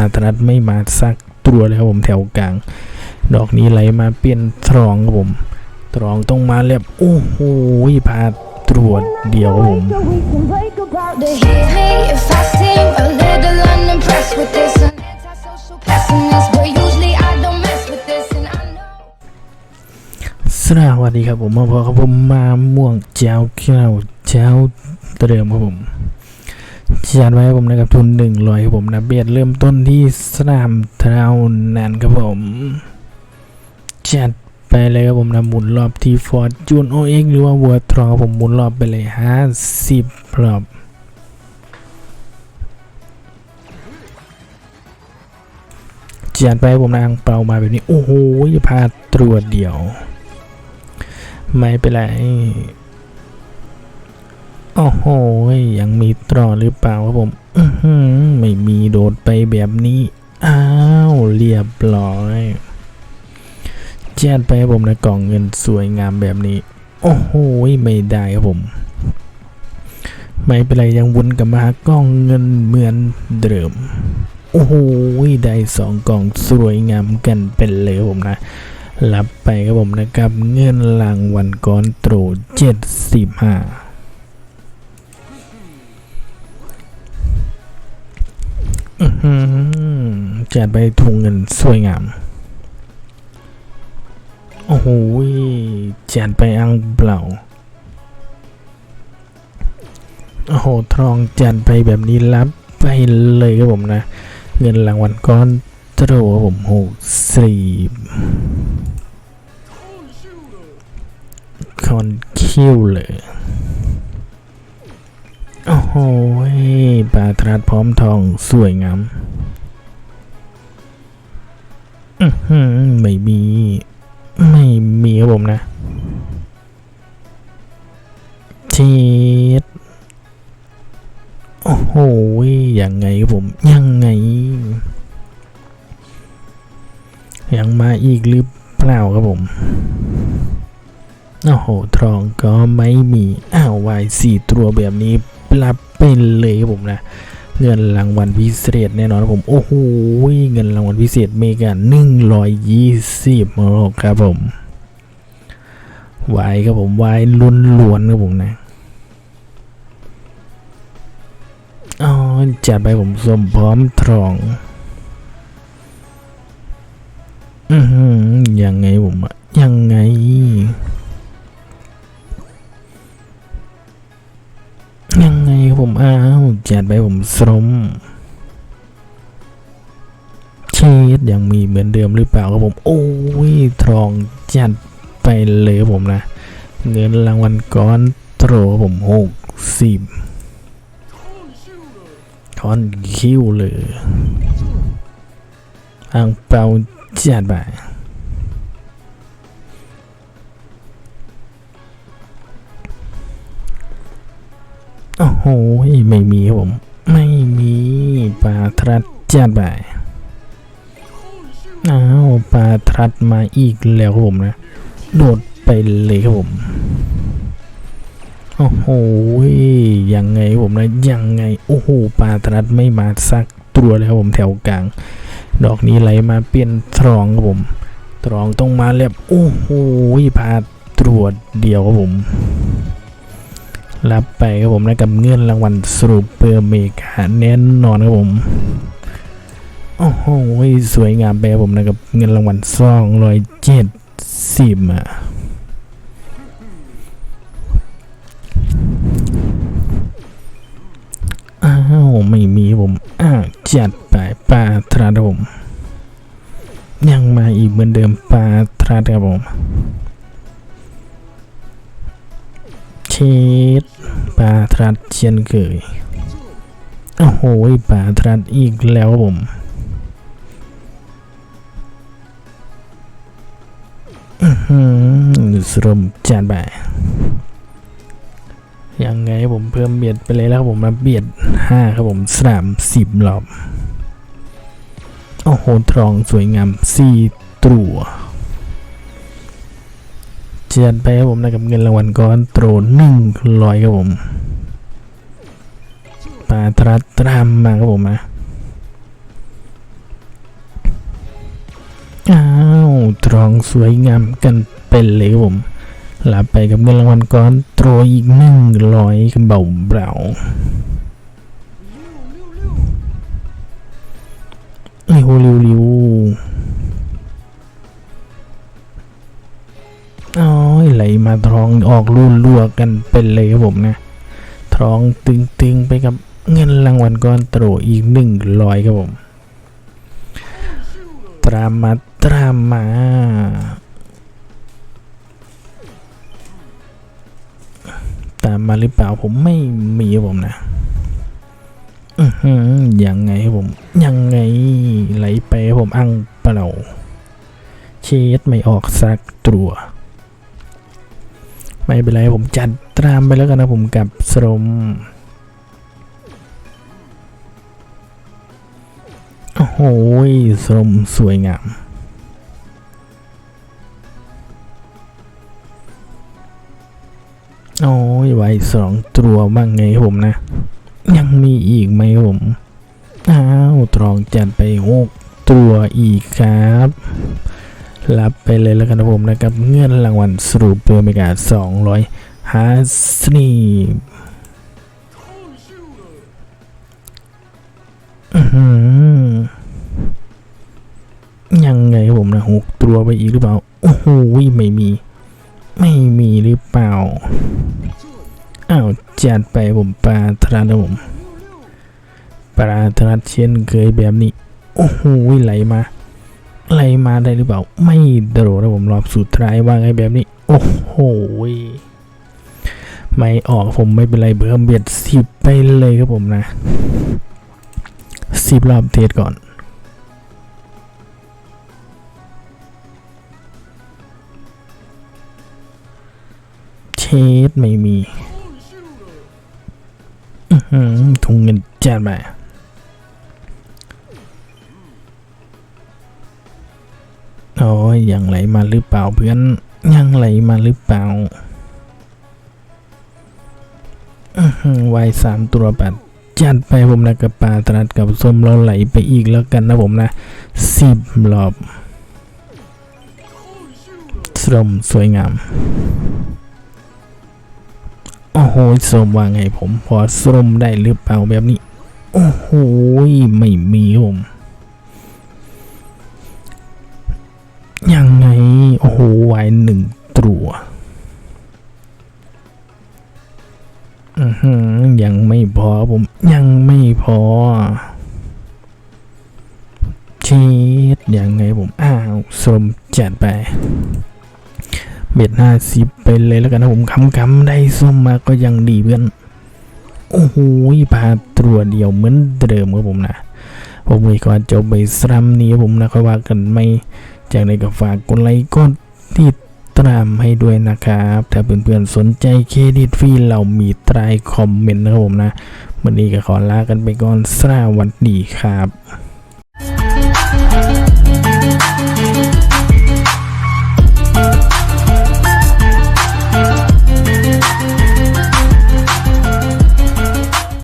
อาธนัทไม่มาสักตัวแลยครับผมแถวกลาง ดอกนี้ไหลมาเปลี่ยนตรองครับผม ตรองต้องมาแล้วโอ้โหพาตรวจเดียวครับผมสวัสดีครับผมมาพอครับผมมาม่วงเจ้าเจ้าเจ้าเติมครับผม จัดไว้ครับผมนะครับทุนหนึ่งร้อยครับผมนะเบียดเริ่มต้นที่สนามเท่านั้นครับผมจัดไปเลยครับผมนะหมุนรอบที่ฟอร์จูนโอเอ็กหรือว่าวัวทรองครับผมหมุนรอบไปเลยห้าสิบรอบจัดไปผมนะอังเปามาแบบนี้ โอ้โหพาตรวจเดียว ไม่เป็นไร โอ้โห ยังมีตรอหรือเปล่าครับผมอื้อหือไม่มีโดดไปแบบนี้ อ้าว เรียบร้อยแจ้ดไปครับผมนะกล่องเงินสวยงามแบบนี้ โอ้โห ไม่ได้ครับผม ไม่เป็นไรยังวนกลับมาหากล่องเงินเหมือนเดิม โอ้โห ได้สองกล่องสวยงามกันเป็นเลยครับผมนะรับไปครับผมนะครับ เงินรางวัลก้อนโตรเจ็ดสิบห้า แจัดไปทุงเงินสวยงาม โอ้โหแจัดไปอังเปล่า โอ้โหทองแจัดไปแบบนี้รับไปเลยครับผมนะ เงินรางวัลก้อนโตรครับผมหกสี่คอนคิวเลย หปลาตราดพร้อมทองสวยงามอื้อหือไม่มี ไม่มีครับผมนะเจ็ดโอ้โหยังไงครับผม ยังไง ยังมาอีกหรือเปล่าครับผม โอ้โห ทองก็ไม่มี อ้าววายสี่ตัวแบบนี้ปรับ เป็นเลยครับผมนะ เงินรางวัลพิเศษแน่นอนครับผม โอ้โหเงินรางวัลพิเศษเมกาหนึ่งร้อยยี่สิบครับผมวายครับผมวายล้วนครับผมนะอ๋อจัดไปผมสมพร้อมทองอือยังไงผมอะยังไง ครับผม อ้าวจัดไปผมสมเชดยังมีเหมือนเดิมหรือเปล่าครับผม โอ้ยทองจัดไปเลยครับผมนะ เงินรางวัลก้อนโตรผมหกสิบคอนคิวเลย อังเปาจัดไป โอ้โหไม่มีครับผม ไม่มีปลาทรัดจัดไปอ้าวปลาทรัดมาอีกแล้วครับผมนะ โดดไปเลยครับผมโอ้โหยังไงครับผมนะยังไง โอ้โหปลาทรัดไม่มาสักตัวเลยครับผมแถวกลาง ดอกนี้ไหลมาเปลี่ยนตรองครับผม ตรองต้องมาแล้วโอ้โหพาตรวจเดียวครับผม รับไปครับผมนะกับเงินรางวัลสรุปเปอร์เมกาแน่นอนครับผมโอ้โหสวยงามไปครับผมนะกับเงินรางวัลสองร้อยเจ็ดสิบอะอ้าวไม่มีผมอ้าวจัดไปปลาทราดครับผม ยังมาอีกเหมือนเดิมปลาทราดครับผม ชดปลาทรัดเช่นเคยโอ้โหปลาทรัดอีกแล้วครับผมอือหือสรมจานบ่ายยังไงผมเพิ่มเบียดไปเลยแล้วครับผมมาเบียดห้าครับผมสามสิบรอบ โอ้โห ทรองสวยงามสี่ตัว เจียนไปครับผมนะกับเงินรางวัลก้อนโตรหนึ่งร้อยครับผมปาตรัดตรามมาครับผมนะอ้าวทรองสวยงามกันเป็นเลยครับผมลาไปกับเงินรางวัลก้อนโตรอีกหนึ่งร้อยเบาเบาๆเร็วเร็วเร็ว อ๋อยไหลมาท้องออกลุ่นลัวกันเป็นเลยครับผมนะท้องตึงๆไปกับเงินรางวัลก้อนโตรอีกหนึ่งร้อยครับผม ตรามาตรามาตามมาหรือเปล่าผมไม่มีครับผมนะอือหือยังไงครับผม ยังไงไหลไปผมอังเปล่าเช็ดไม่ออกสักตัว ไม่เป็นไรผมจัดตรามไปแล้วกันนะผมกับสรมโอ้โหสรมสวยงาม โอ้ยไว้สองตัวบ้างไงผมนะ ยังมีอีกไหมผม อ้าว ตรองจัดไปหกตัวอีกครับ รับไปเลยแล้วกันนะผมนะครับ เงื่อนรางวัลสรุปเปอร์เมกาสองร้อยห้าสิบยังไงผมนะหกตัวไปอีกหรือเปล่า โอ้โหไม่มี ไม่มีหรือเปล่า อ้าวจัดไปผมปลาทรัสนะผมปลาทรัสเช่นเคยแบบนี้ โอ้โหไหลมา อะไหลมาได้หรือเปล่า ไม่โดดนะผมรอบสุดท้ายว่าไงแบบนี้ โอ้โหไม่ออกผมไม่เป็นไรเบื่อเบียดสิบไปเลยครับผมนะสิบรอบเทสก่อนเชดไม่มีถุงเงินจัดมา โอ้ยยังไหลมาหรือเปล่าเพื่อนยังไหลมาหรือเปล่าวายสามตัวปัดจัดไปผมนะกับปลาตรัสกับส้มเราไหลไปอีกแล้วกันนะผมนะสิบรอบสมสวยงาม โอ้โหสมว่าไงผม พอสมได้หรือเปล่าแบบนี้ โอ้โหไม่มีผม ยังไง โอ้โหไวหนึ่งตัวอือหือยังไม่พอผม ยังไม่พอเชีดยังไงผม อ้าวสมจัดไป เบ็ดห้าสิบไปเลยแล้วกันนะผมคำคำๆได้ส้มมาก็ยังดีเพื่อน โอ้โหพาตัวเดียวเหมือนเดิมครับผมนะ ผมมีก่อนจบไปสรัมนี้ผมนะค่อยว่ากันไม่ จากในนก็ฝากกดไลค์กดติดตามให้ด้วยนะครับ ถ้าเพื่อนๆสนใจเครดิตฟรีเรามีใต้คอมเมนต์นะครับผมนะ วันนี้ก็ขอลากันไปก่อนสวัสดีครับ